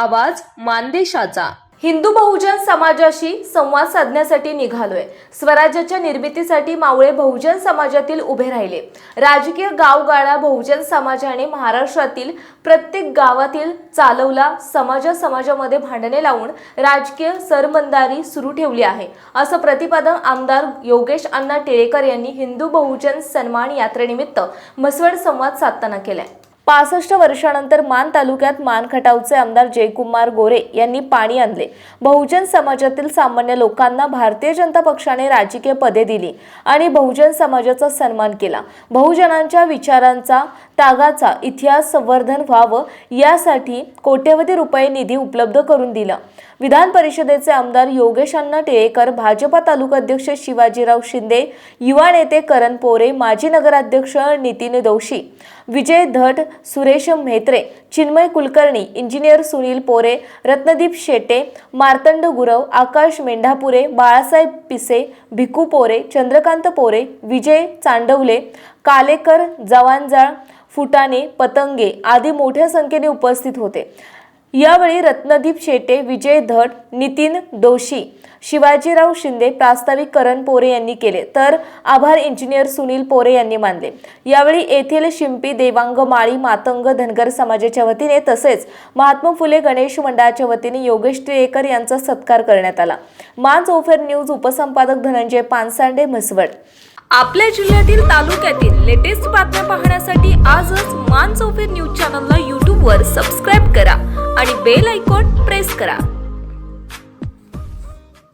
आवाज मानदेशाचा. हिंदू बहुजन समाजाशी संवाद साधण्यासाठी निघालोय. स्वराज्याच्या निर्मितीसाठी मावळे बहुजन समाजातील उभे राहिले. राजकीय गावगाळा बहुजन समाजाने महाराष्ट्रातील प्रत्येक गावातील चालवला समाजा समाजामध्ये भांडणे लावून राजकीय सरमंदारी सुरू ठेवली आहे. असं प्रतिपादन आमदार योगेश अण्णा टिळेकर यांनी हिंदू बहुजन सन्मान यात्रेनिमित्त म्हसवड संवाद साधताना केलाय. पासष्ट वर्षानंतर मान तालुक्यात मान खटावचे आमदार जयकुमार गोरे यांनी पाणी आणले. बहुजन समाजातील सामान्य लोकांना भारतीय जनता पक्षाने राजकीय पदे दिली आणि बहुजन समाजाचा सन्मान केला. बहुजनांच्या विचारांचा तागाचा इतिहास संवर्धन व्हावं यासाठी कोट्यवधी रुपये निधी उपलब्ध करून दिला. विधान परिषदेचे आमदार योगेश अण्णा टिळेकर भाजपा तालुका अध्यक्ष शिवाजीराव शिंदे युवा नेते करण पोरे माजी नगराध्यक्ष नितीन दोशी विजय धट सुरेश म्हेत्रे चिन्मय कुलकर्णी इंजिनियर सुनील पोरे रत्नदीप शेटे मार्तंड गुरव आकाश मेंढापुरे बाळासाहेब पिसे भिकू पोरे चंद्रकांत पोरे विजय चांडवले कालेकर जवानजाळ फुटाणे पतंगे आदी मोठ्या संख्येने उपस्थित होते. यावेळी रत्नदीप शेटे विजय धट नितीन दोशी शिवाजीराव शिंदे प्रास्ताविक करण पोरे यांनी केले. तर आभार इंजिनियर सुनील पोरे यांनी मानले. यावेळी येथील शिंपी देवांग माळी मातंग धनगर समाजाच्या वतीने तसेच महात्मा फुले गणेश मंडळाच्या वतीने योगेश टिळेकर यांचा सत्कार करण्यात आला. मान चौफेर न्यूज उपसंपादक धनंजय पानसांडे म्हसवड. आपल्या जिल्ह्यातील तालुक्यातील लेटेस्ट बातम्या पाहण्यासाठी आजच मान चौफेर न्यूज चॅनलला यूट्यूबवर सबस्क्राईब करा आणि बेल आयकॉन प्रेस करा.